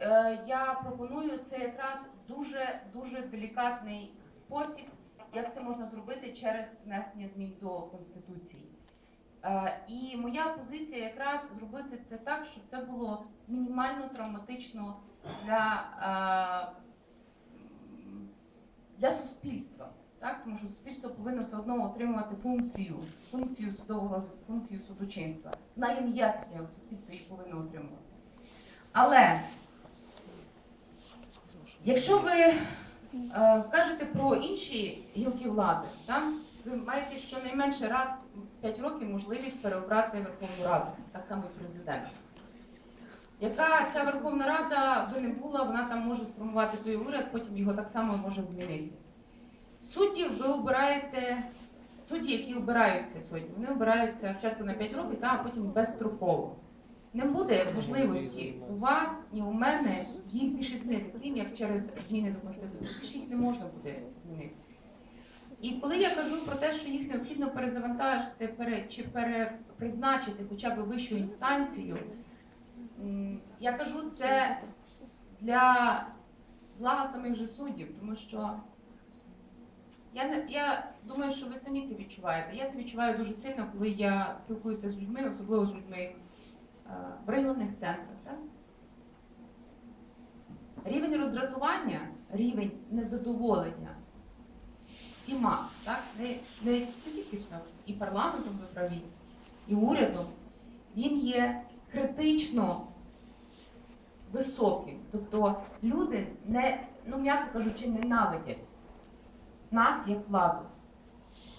е, я пропоную це якраз дуже дуже делікатний спосіб, як це можна зробити через внесення змін до конституції. Е, і моя позиція якраз зробити це так, щоб це було мінімально травматично для, е, для суспільства. Так, тому що суспільство повинно все одно отримувати функцію, функцію судового функцію судочинства. Вона є неякісна, але суспільство її повинно отримувати. Але якщо ви е, кажете про інші гілки влади, там ви маєте щонайменше раз в 5 років можливість переобрати Верховну Раду, так само і президент. Яка ця Верховна Рада би не була, вона там може сформувати той уряд, потім його так само може змінити. Суддів ви обираєте, судді, які обираються сьогодні, вони обираються спочатку на 5 років, та, потім безстроково. Не буде можливості у вас ні у мене їх змінити, крім як через зміни до Конституції. Їх не можна буде змінити. І коли я кажу про те, що їх необхідно перезавантажити пере, чи перепризначити хоча б вищу інстанцію, я кажу це для блага самих же суддів, тому що я, я думаю, що ви самі це відчуваєте. Я це відчуваю дуже сильно, коли я спілкуюся з людьми, особливо з людьми в районних центрах. Так? Рівень роздратування, рівень незадоволення всіма, так? Не, тільки і парламентом ви праві, і урядом, він є критично високим. Тобто люди не, ну м'яко кажучи, ненавидять нас як владу.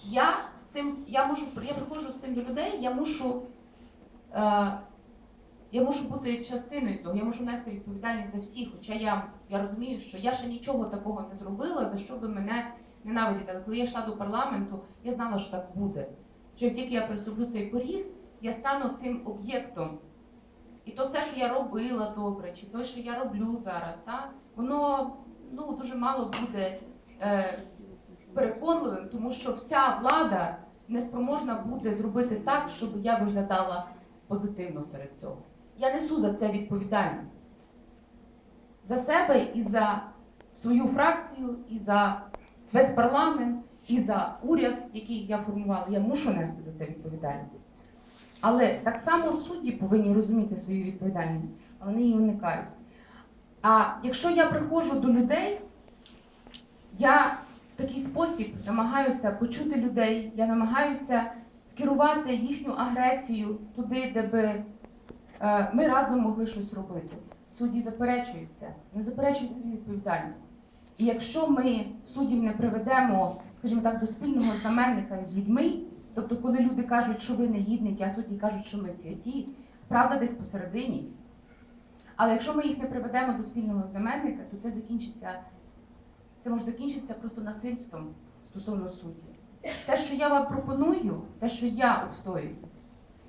Я з цим, я можу, я приходжу з цим до людей, я мушу, е, я мушу бути частиною цього, я можу нести відповідальність за всіх. Хоча я, я розумію, що я ще нічого такого не зробила, за що би мене ненавидіти. Але коли я йшла до парламенту, я знала, що так буде. Що як тільки я приступлю цей поріг, я стану цим об'єктом. І то все, що я робила добре, чи те, що я роблю зараз, так, воно ну, дуже мало буде. Е, переконливим, тому що вся влада неспроможна буде зробити так, щоб я виглядала позитивно серед цього. Я несу за це відповідальність за себе і за свою фракцію, і за весь парламент, і за уряд, який я формувала. Я мушу нести за це відповідальність. Але так само судді повинні розуміти свою відповідальність, а вони її уникають. А якщо я приходжу до людей, я в такий спосіб намагаюся почути людей, я намагаюся скерувати їхню агресію туди, де би ми разом могли щось робити. Судді заперечують це, не заперечують свою відповідальність. І якщо ми суддів не приведемо, скажімо так, до спільного знаменника із людьми, тобто, коли люди кажуть, що ви негідники, а судді кажуть, що ми святі, правда десь посередині. Але якщо ми їх не приведемо до спільного знаменника, то це закінчиться це може закінчитися просто насильством стосовно судді. Те, що я вам пропоную, те, що я обстоюю,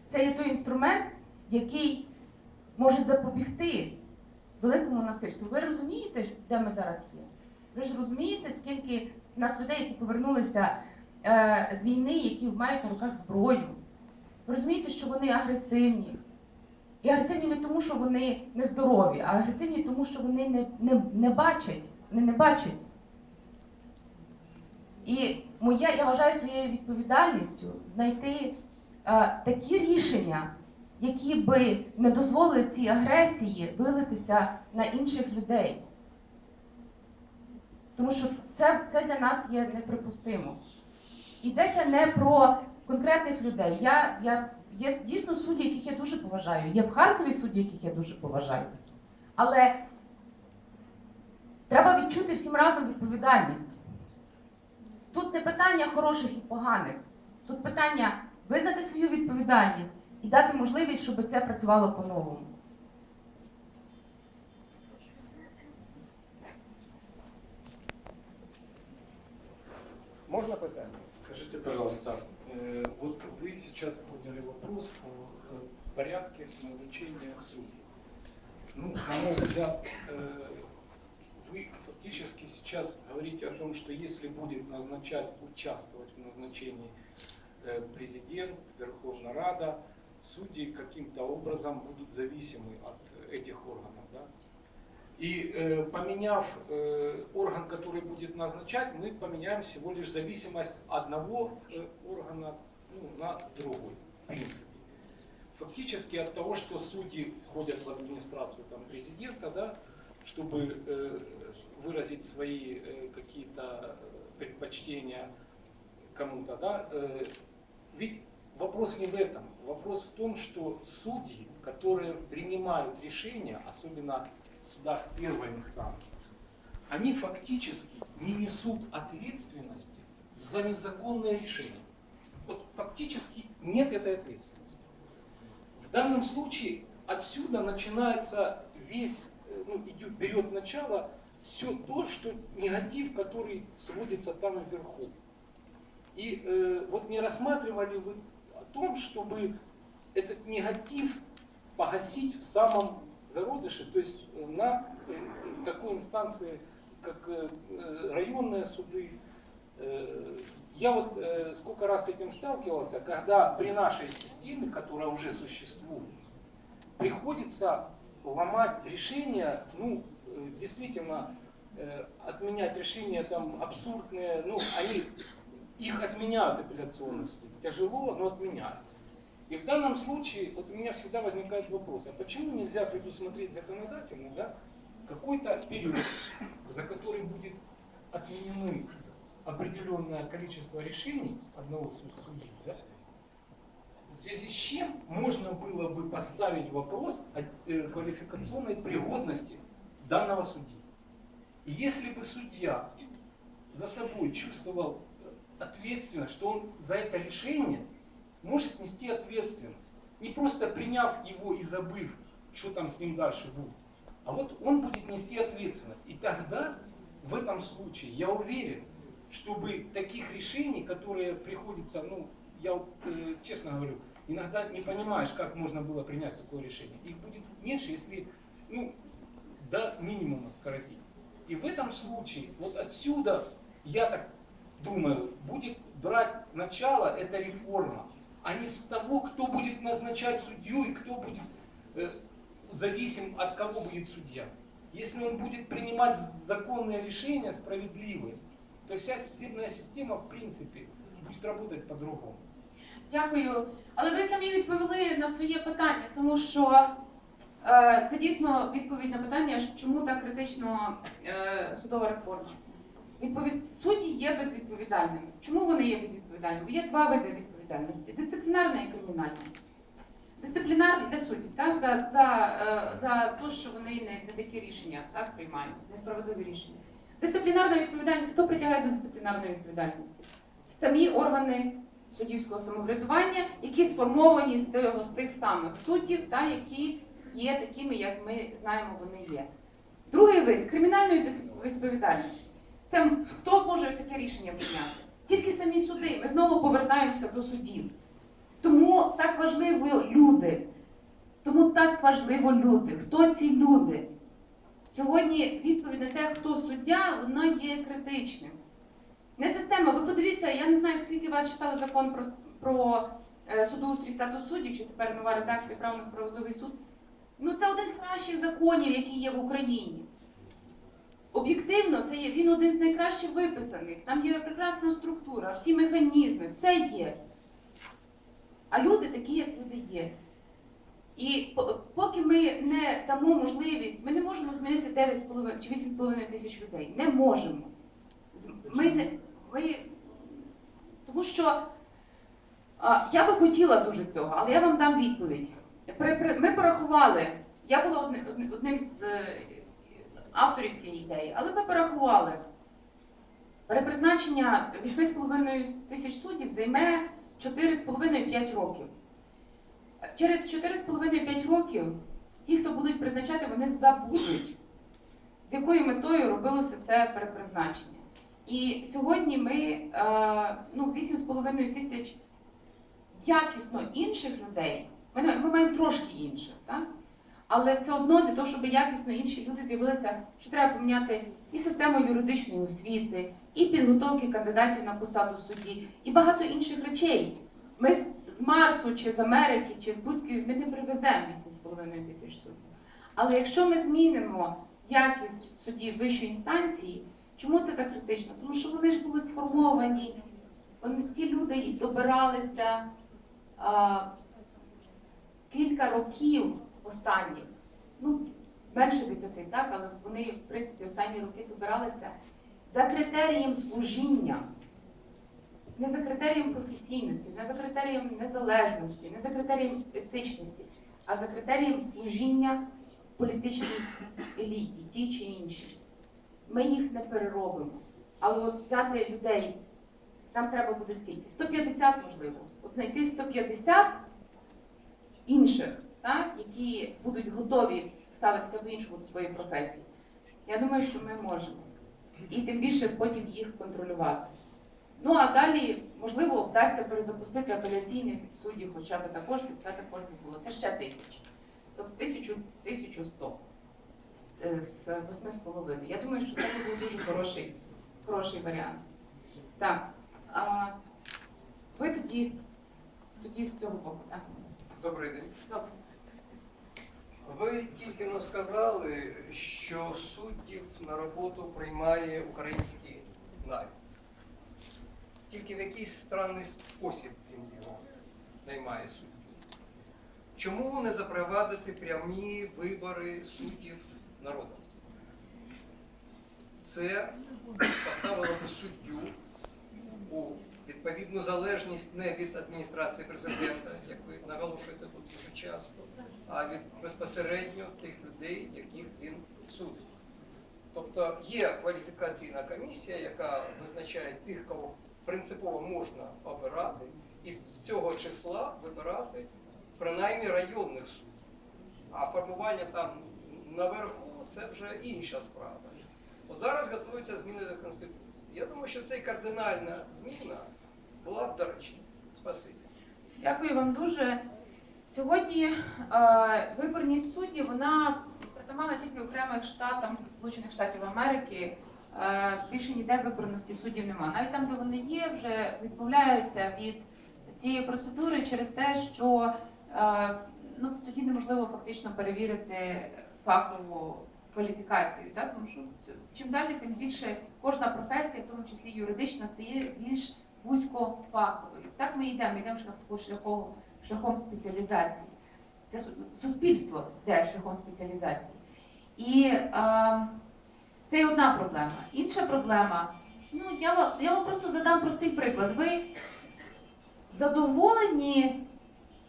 це є той інструмент, який може запобігти великому насильству. Ви розумієте, де ми зараз є? Ви ж розумієте, скільки в нас людей, які повернулися е, з війни, які мають на руках зброю. Ви розумієте, що вони агресивні. І агресивні не тому, що вони нездорові, а агресивні тому, що вони не, не, не бачать, вони не бачать. І моя, я вважаю своєю відповідальністю знайти е, такі рішення, які би не дозволили цій агресії вилитися на інших людей. Тому що це, це для нас є неприпустимо. Йдеться не про конкретних людей. Я, я, є дійсно судді, яких я дуже поважаю. Є в Харкові судді, яких я дуже поважаю. Але треба відчути всім разом відповідальність. Тут не питання хороших і поганих. Тут питання визнати свою відповідальність і дати можливість, щоб це працювало по-новому. Можна питання? Скажите, пожалуйста, э, вот вы сейчас подняли вопрос о э, порядке назначения судей. Ну, на мой взгляд, э, вы фактически сейчас говорите о том, что если будет назначать, участвовать в назначении э, президент, Верховная Рада, судьи каким-то образом будут зависимы от этих органов, да? И э, поменяв э, орган, который будет назначать, мы поменяем всего лишь зависимость одного э, органа ну, на другой, в принципе. Фактически от того, что судьи ходят в администрацию там, президента, да, чтобы э, выразить свои э, какие-то э, предпочтения кому-то, да, э, ведь вопрос не в этом. Вопрос в том, что судьи, которые принимают решения, особенно в судах первой инстанции, они фактически не несут ответственности за незаконное решение. Вот фактически нет этой ответственности. В данном случае отсюда начинается весь, э, ну, идет, берет начало все то, что негатив, который сводится там вверху. И э, вот не рассматривали вы том, чтобы этот негатив погасить в самом зародыше, то есть э, на э, такой инстанции, как э, районные суды. Я вот сколько раз с этим сталкивался, когда при нашей системе, которая уже существует, приходится ломать решения, ну, действительно, отменять решения там абсурдные, ну, они их отменяют апелляционный суд. Тяжело, но отменяют. И в данном случае вот у меня всегда возникает вопрос, а почему нельзя предусмотреть законодательно да, какой-то период, за который будет отменены определенное количество решений одного су- судьи, да, в связи с чем можно было бы поставить вопрос о э, квалификационной пригодности данного судьи. Если бы судья за собой чувствовал ответственность, что он за это решение может нести ответственность, не просто приняв его и забыв, что там с ним дальше будет, а вот он будет нести ответственность. И тогда, в этом случае, я уверен, чтобы таких решений, которые приходится, ну, я э, честно говорю, иногда не понимаешь, как можно было принять такое решение. Их будет меньше, если, ну, до минимума скоротить. И в этом случае, вот отсюда, я так думаю, будет брать начало эта реформа, а не с того, кто будет назначать судью и кто будет э, зависим от кого будет судья. Если он будет принимать законные решения, справедливые, то вся судебная система, в принципе, будет работать по-другому. Дякую. Але ви самі відповіли на своє питання, тому що е, це дійсно відповідь на питання, чому так критично е, судова реформа. Відповідь судді є безвідповідальними. Чому вони є безвідповідальними? Є два види відповідальності: дисциплінарна і кримінальна. Дисциплінарні для суддів, так, за, за, е, за те, що вони не за такі рішення так, приймають, несправедливі рішення. Дисциплінарна відповідальність, хто притягає до дисциплінарної відповідальності? Самі органи суддівського самоврядування, які сформовані з тих самих суддів, та, які є такими, як ми знаємо, вони є. Другий вид кримінальної відповідальності. Це хто може таке рішення прийняти? Тільки самі суди. Ми знову повертаємося до судів. Тому так важливо люди. Тому так важливо люди. Хто ці люди? Сьогодні відповідь на те, хто суддя, воно є критичним. Не система. Ви подивіться, я не знаю, скільки вас читали закон про, про е, судоустрій статус суддів, чи тепер нова редакція право на справедливий суд. Ну це один з кращих законів, які є в Україні. Об'єктивно, це є він один з найкращих виписаних. Там є прекрасна структура, всі механізми, все є. А люди такі, як люди є. І поки ми не дамо можливість, ми не можемо змінити 9,5 чи 8,5 тисяч людей. Не можемо. Ми не ми, тому що а, я би хотіла дуже цього, але я вам дам відповідь. При, при, ми порахували, я була одни- одни- одним з авторів цієї ідеї, але ми порахували. Перепризначення 8,5 тисяч суддів займе 4,5-5 років. Через 4,5-5 років ті, хто будуть призначати, вони забудуть, з якою метою робилося це перепризначення. І сьогодні ми е, ну, 8,5 тисяч якісно інших людей, ми, ми маємо трошки інших, так? Але все одно для того, щоб якісно інші люди з'явилися, що треба поміняти і систему юридичної освіти, і підготовки кандидатів на посаду судді, і багато інших речей. Ми з, Марсу чи з Америки, чи з будь-якої ми не привеземо 8,5 тисяч суддів. Але якщо ми змінимо якість судів вищої інстанції. Чому це так критично? Тому що вони ж були сформовані, вони, ті люди добиралися а, кілька років останніх, ну менше десяти, так, але вони, в принципі, останні роки добиралися за критерієм служіння, не за критерієм професійності, не за критерієм незалежності, не за критерієм етичності, а за критерієм служіння політичній еліті, тій чи іншій. Ми їх не переробимо. Але от взяти людей, нам треба буде скільки? 150 можливо. От знайти 150 інших, так, які будуть готові ставитися в іншому до своєї професії. Я думаю, що ми можемо. І тим більше потім їх контролювати. Ну а далі, можливо, вдасться перезапустити апеляційних суддів, хоча б також, щоб це також не було. Це ще тисяча. Тобто тисячу, 1100 з- з восьми з половиною. Я думаю, що це був дуже хороший, хороший варіант. Так. А, ви тоді, тоді з цього боку, так? Добрий день. Добре. Ви тільки но сказали, що суддів на роботу приймає український навіть. Тільки в якийсь странний спосіб він його наймає суддів. Чому не запровадити прямі вибори суддів народом? Це поставило би суддю у відповідну залежність не від адміністрації президента, як ви наголошуєте тут дуже часто, а від безпосередньо тих людей, яких він судить. Тобто є кваліфікаційна комісія, яка визначає тих, кого принципово можна обирати, і з цього числа вибирати принаймні районних суддів. А формування там наверху це вже інша справа. От зараз готуються зміни до Конституції. Я думаю, що це кардинальна зміна була б доречна. Спасибі. Дякую вам дуже. Сьогодні е, виборність суддів вона притаманна тільки окремих штатам Сполучених Штатів Америки. Е, більше ніде виборності суддів немає. Навіть там, де вони є, вже відмовляються від цієї процедури через те, що е, ну, тоді неможливо фактично перевірити фахову кваліфікацію. Так? Тому що чим далі, тим більше кожна професія, в тому числі юридична, стає більш вузькофаховою. Так ми йдемо, ми йдемо шляхом, шляхом спеціалізації. Це суспільство йде шляхом спеціалізації. І е, це є одна проблема. Інша проблема, ну я я вам просто задам простий приклад. Ви задоволені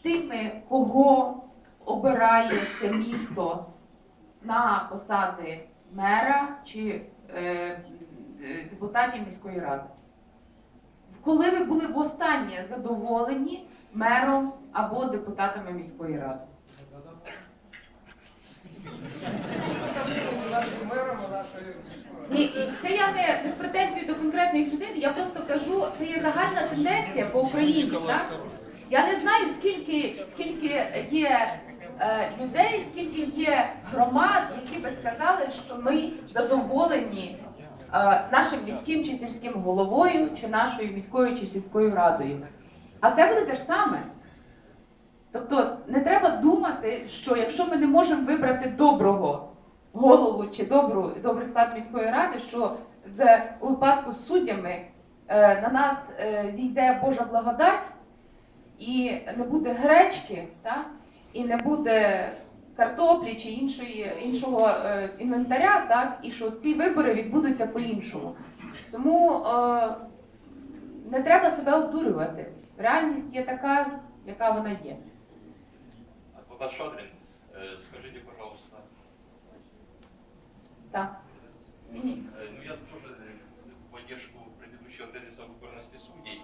тими, кого обирає це місто на посади мера чи е, е, депутатів міської ради? Коли ви були востаннє задоволені мером або депутатами міської ради? Ні, і це я не, не з претензією до конкретної людини, я просто кажу, це є загальна тенденція по Україні. Так? Я не знаю, скільки, скільки є е, людей, скільки є громад, які би сказали, що ми задоволені е, нашим міським чи сільським головою, чи нашою міською чи сільською радою. А це буде те ж саме. Тобто не треба думати, що якщо ми не можемо вибрати доброго голову чи добру, добрий склад міської ради, що з у випадку з суддями е, на нас е, зійде Божа благодать, і не буде гречки, та? і не буде картоплі чи іншої, іншого е, інвентаря, так? і що ці вибори відбудуться по-іншому. Тому е, не треба себе обдурювати. Реальність є така, яка вона є. Адвокат Шадрин, э, скажите, пожалуйста, Так. Ні. э, ну я тоже э, в поддержку предыдущего тезиса о выборности судей,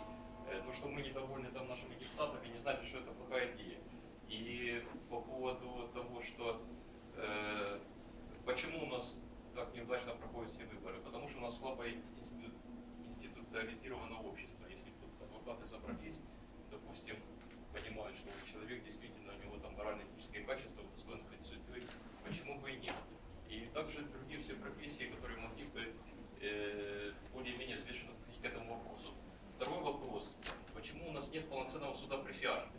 э, то, что мы недовольны там нашими депутатами, не значит, что это плохая идея. И по поводу того, что э, почему у нас так неудачно проходят все выборы, потому что у нас слабое институ- институциализировано общество. Адвокаты собрались, допустим, понимают, что человек действительно, у него там морально-этические качества, достоин быть судьей, почему бы и нет. И также другие все профессии, которые могли бы э, более-менее взвешенно к этому вопросу. Второй вопрос. Почему у нас нет полноценного суда присяжных?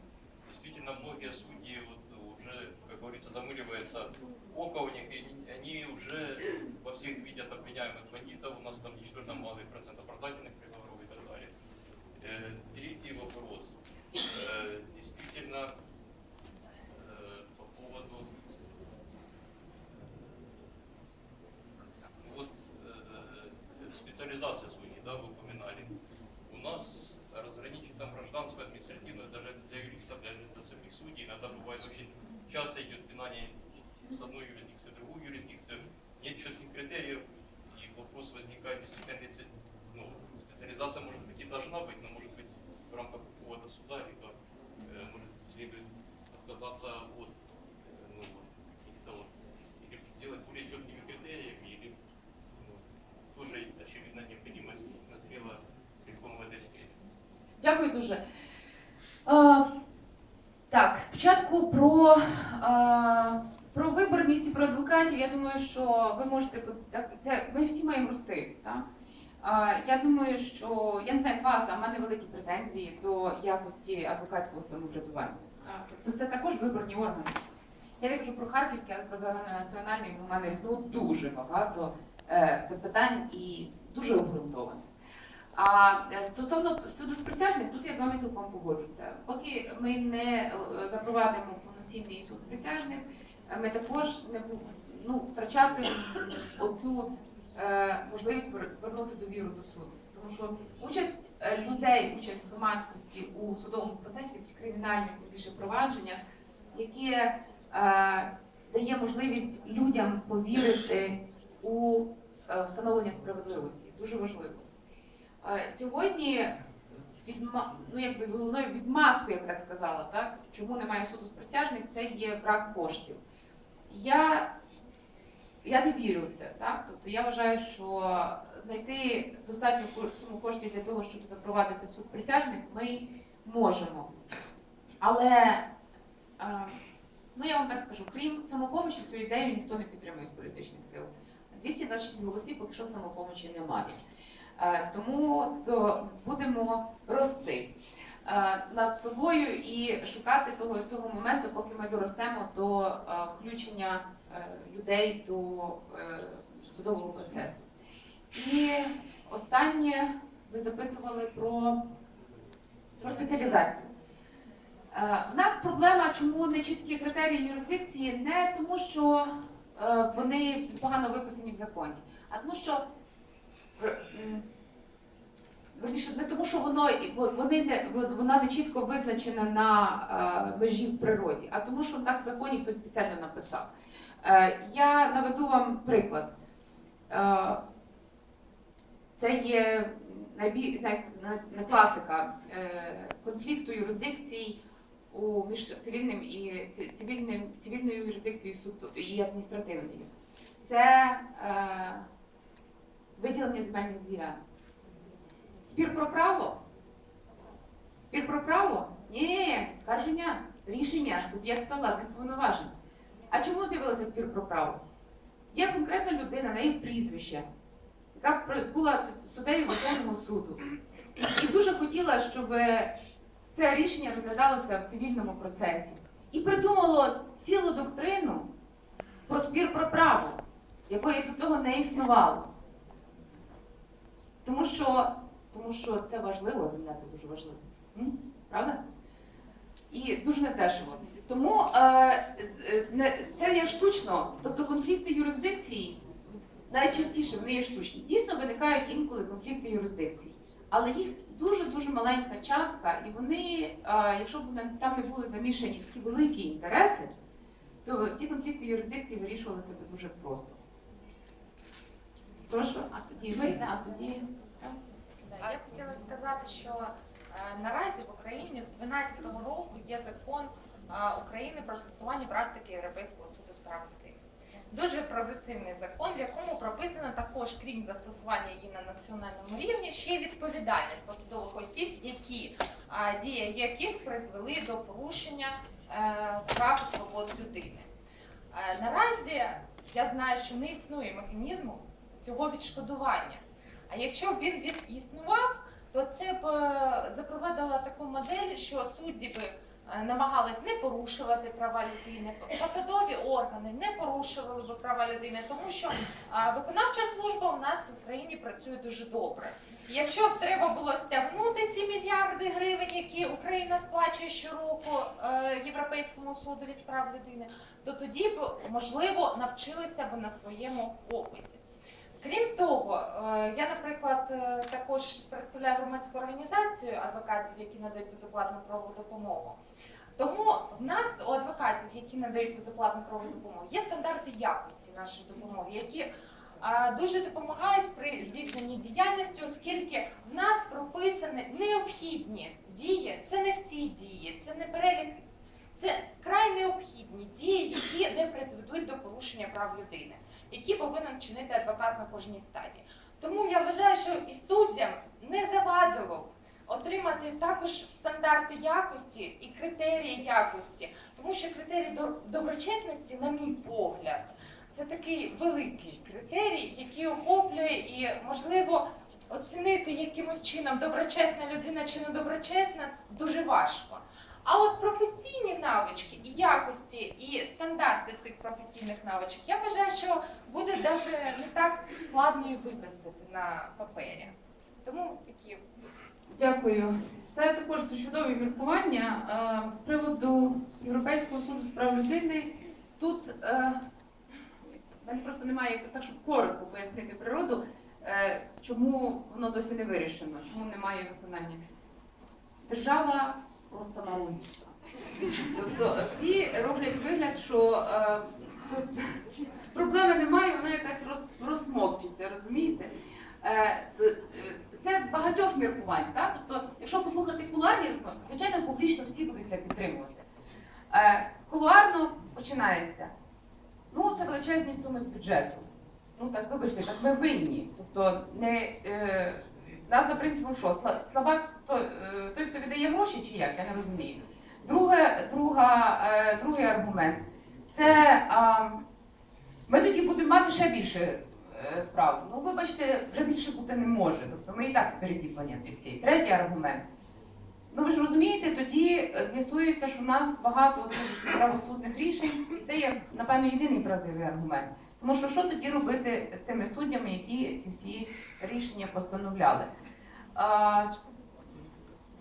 Действительно, многие судьи вот уже как говорится, замыливается око у них, и они уже во всех видят обвиняемых бандитов, у нас там действительно малый процент оправдательных приговоров и так далее. Э, Третий вопрос. Э, Действительно, э, по поводу вот э, специализация судей, да, вы упоминали. У нас разграничить там гражданскую, административную, даже для юристов, для, для самих судей, иногда бывает очень часто идет пинание с одной юрисдикции в другую юрисдикцию. Нет четких критериев, и вопрос возникает, действительно, специализация может быть и должна быть, но может быть в рамках какого-то суда, либо э, может следует отказаться от э, ну, вот каких-то вот или сделать более четкими критериями, или ну, тоже очевидно необходимость назрела реформ в этой сфере. Дякую дуже. Е, так, спочатку про, е, про виборність і про адвокатів. Я думаю, що ви можете пот- так, це ми всі маємо рости. Так? Я думаю, що я не знаю як вас, а в мене великі претензії до якості адвокатського самоврядування. Тобто це також виборні органи. Я не кажу про харківський, але про загальнонаціональний у мене ну, дуже багато е, запитань і дуже обґрунтованих. А е, стосовно суду з присяжних, тут я з вами цілком погоджуся. Поки ми не е, запровадимо повноцінний суд присяжних, ми також не ну, втрачати оцю можливість вер- вернути довіру до суду. Тому що участь е, людей, участь громадськості у судовому процесі в кримінальних більше провадженнях, яке е, дає можливість людям повірити у е, встановлення справедливості. Дуже важливо. Е, Сьогодні відма... ну, якби головною відмазкою, я б так сказала, так? чому немає суду з присяжних, це є брак коштів. Я, я не вірю в це. Так? Тобто я вважаю, що знайти достатню суму коштів для того, щоб запровадити суд присяжних, ми можемо. Але е, ну, я вам так скажу, крім самопомочі, цю ідею ніхто не підтримує з політичних сил. 226 голосів поки що самопомочі немає. Е, Тому то будемо рости над собою і шукати того, того моменту, поки ми доростемо до е, включення е, людей до е, судового процесу. І останнє ви запитували про, про спеціалізацію. Е, В нас проблема, чому не чіткі критерії юрисдикції, не тому, що е, вони погано виписані в законі, а тому, що Верніше, не тому, що воно вони не вона не чітко визначена на е, межі в природі, а тому, що так в законі хтось спеціально написав. Е, я наведу вам приклад. Е, це є най- класика конфлікту юрисдикцій у між цивільним і цивільним, цивільною юрисдикцією суду і адміністративною. Це е, виділення земельних ділянок. Спір про право? Спір про право? Ні, скарження, рішення суб'єкта владних повноважень. А чому з'явився спір про право? Є конкретна людина, на її прізвище, яка була суддею Верховного суду. І дуже хотіла, щоб це рішення розглядалося в цивільному процесі. І придумало цілу доктрину про спір про право, якої до цього не існувало. Тому що, тому що це важливо, земля це дуже важливо. М? Правда? І дуже недешево. Тому е, е, не- це є штучно. Тобто конфлікти юрисдикції найчастіше вони є штучні. Дійсно виникають інколи конфлікти юрисдикцій. Але їх дуже-дуже маленька частка, і вони, е, якщо б там не були замішані такі великі інтереси, то ці конфлікти юрисдикції вирішувалися б дуже просто. Прошу, а тоді ви, а тоді. так. Я хотіла сказати, що е, наразі в Україні з 2012 року є закон е, України про застосування практики Європейського суду з прав людини. Дуже прогресивний закон, в якому прописано також, крім застосування її на національному рівні, ще й відповідальність посадових осіб, які е, дії яких призвели до порушення прав і свобод людини. Наразі я знаю, що не існує механізму цього відшкодування. А якщо б він існував, то це б е, запровадило таку модель, що судді би е, намагались не порушувати права людини, посадові органи не порушували би права людини, тому що е, виконавча служба у нас в Україні працює дуже добре. Якщо б треба було стягнути ці мільярди гривень, які Україна сплачує щороку Європейському суду з прав людини, то тоді б можливо навчилися б на своєму опиті. Крім того, е, я, наприклад, е, також представляю громадську організацію адвокатів, які надають безоплатну правову допомогу. Тому в нас у адвокатів, які надають безоплатну правову допомогу, є стандарти якості нашої допомоги, які е, дуже допомагають при здійсненні діяльності, оскільки в нас прописані необхідні дії. Це не всі дії, це не перелік, це край необхідні дії, які не призведуть до порушення прав людини які повинен вчинити адвокат на кожній стадії. Тому я вважаю, що і суддям не завадило б отримати також стандарти якості і критерії якості, тому що критерії доброчесності, на мій погляд, це такий великий критерій, який охоплює і можливо. Оцінити якимось чином доброчесна людина чи недоброчесна дуже важко. А от професійні навички і якості, і стандарти цих професійних навичок, я вважаю, що буде навіть не так складно і виписати на папері. Тому такі Дякую. Це також чудові міркування з приводу Європейського суду з прав людини. Тут е, мене просто немає так, щоб коротко пояснити природу, е, чому воно досі не вирішено, чому немає виконання. Держава просто морозиться. Тобто всі роблять вигляд, що е, проблеми немає, вона якась роз, розсмокчиться, розумієте? Е, е, це з багатьох міркувань. Так? Тобто, якщо послухати кулуарні, звичайно, публічно всі будуть це підтримувати. Е, кулуарно починається. Ну, це величезні суми з бюджету. Ну так, вибачте, так ми винні. Тобто, не, е, нас за принципом що? сла- Слабак той, хто віддає гроші, чи як, я не розумію. Друге, друга, е, другий аргумент це а, ми тоді будемо мати ще більше е, справ. Ну, вибачте, вже більше бути не може. Тобто ми і так впереді планети всі. Третій аргумент. Ну ви ж розумієте, тоді е, з'ясується, що в нас багато оцих правосудних рішень, і це є, напевно, єдиний правдивий аргумент. Тому що що тоді робити з тими суддями, які ці всі рішення постановляли?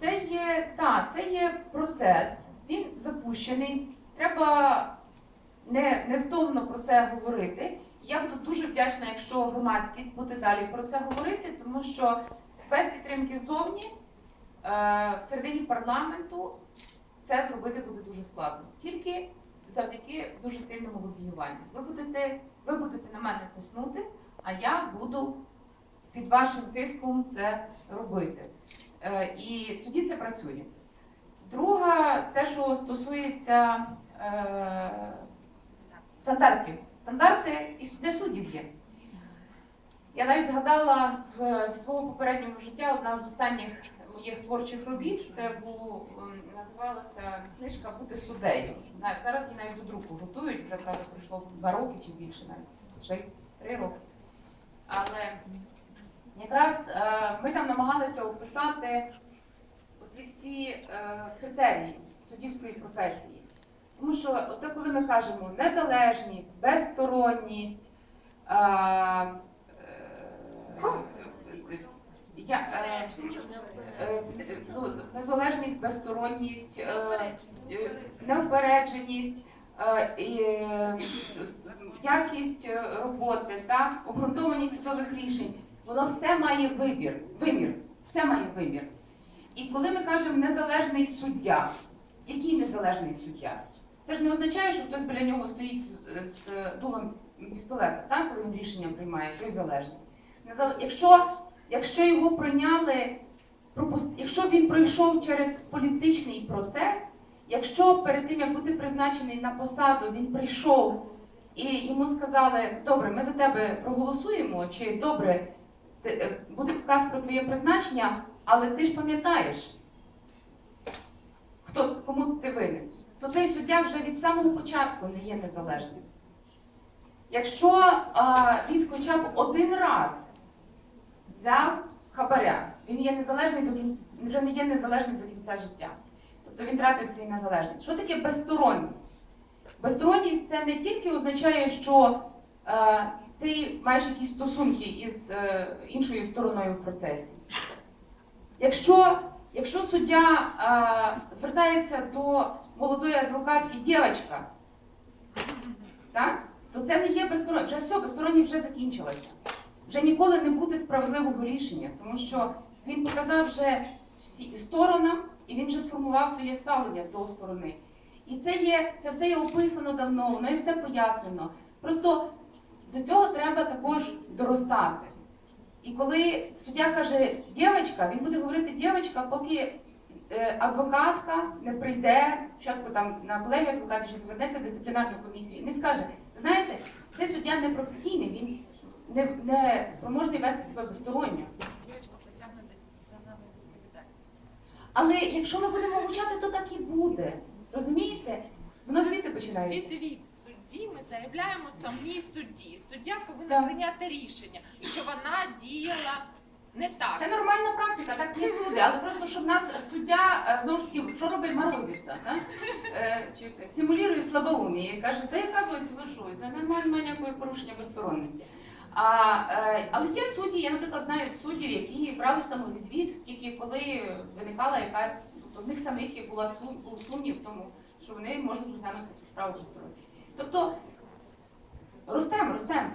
Це є, та, це є процес, він запущений. Треба не, невтомно про це говорити. Я буду дуже вдячна, якщо громадськість буде далі про це говорити, тому що без підтримки ззовні е, всередині парламенту це зробити буде дуже складно. Тільки завдяки дуже сильному лобіюванню. Ви будете, ви будете на мене тиснути, а я буду під вашим тиском це робити. Е, і тоді це працює. Друга, те, що стосується е, стандартів. Стандарти і для суддів є. Я навіть згадала зі свого попереднього життя одна з останніх моїх творчих робіт. Це був ем, називалася книжка Бути суддею. Зараз її навіть до друку готують, вже правда пройшло два роки чи більше навіть три роки. Але якраз е, ми там намагалися описати оці всі е, критерії суддівської професії. Тому що от коли ми кажемо незалежність, безсторонність, е, ну, незалежність, безсторонність, неупередженість, якість роботи, так, обґрунтованість судових рішень, воно все має вибір, вимір, все має вимір. І коли ми кажемо незалежний суддя, який незалежний суддя? Це ж не означає, що хтось біля нього стоїть з, з дулом пістолета, так, коли він рішення приймає, той залежний. Якщо, якщо його прийняли, якщо він пройшов через політичний процес, якщо перед тим, як бути призначений на посаду, він прийшов і йому сказали, добре, ми за тебе проголосуємо, чи добре, е, буде вказ про твоє призначення, але ти ж пам'ятаєш, хто, кому ти винен, то цей суддя вже від самого початку не є незалежним. Якщо а, він хоча б один раз взяв хабаря, він є незалежний до кін- вже не є незалежним до кінця життя. Тобто він втратив свою незалежність. Що таке безсторонність? Безсторонність це не тільки означає, що е, ти маєш якісь стосунки із е, іншою стороною в процесі. Якщо, якщо суддя е, звертається до молодої адвокатки дівчинка, так, то це не є безстороннє. Вже все, безсторонність вже закінчилося. Вже ніколи не буде справедливого рішення, тому що він показав вже всі сторонам, і він вже сформував своє ставлення до сторони. І це є, це все є описано давно, воно є все пояснено. Просто до цього треба також доростати. І коли суддя каже дівчинка, він буде говорити дівчинка, поки е, адвокатка не прийде, спочатку там на колегію адвоката чи звернеться в дисциплінарну комісію, і не скаже, знаєте, цей суддя не професійний, він не, не спроможний вести себе безсторонньо. Але якщо ми будемо мовчати, то так і буде. Розумієте? Воно звідти починається. Від від судді ми заявляємо самій судді. Суддя повинна Так. прийняти рішення, що вона діяла не так. Це нормальна практика, так не суди, але просто щоб нас суддя е, знову ж таки, що робить Морозівця, так? Е, чи симулює слабоумі і каже, та яка ви ви що, немає немає ніякого порушення безсторонності. А, е, але є судді, я, наприклад, знаю суддів, які брали самовідвід тільки коли виникала якась, тобто в них самих і була сум, був сумнів в тому, що вони можуть розглянути цю справу безсторонньо. Тобто ростемо, ростемо.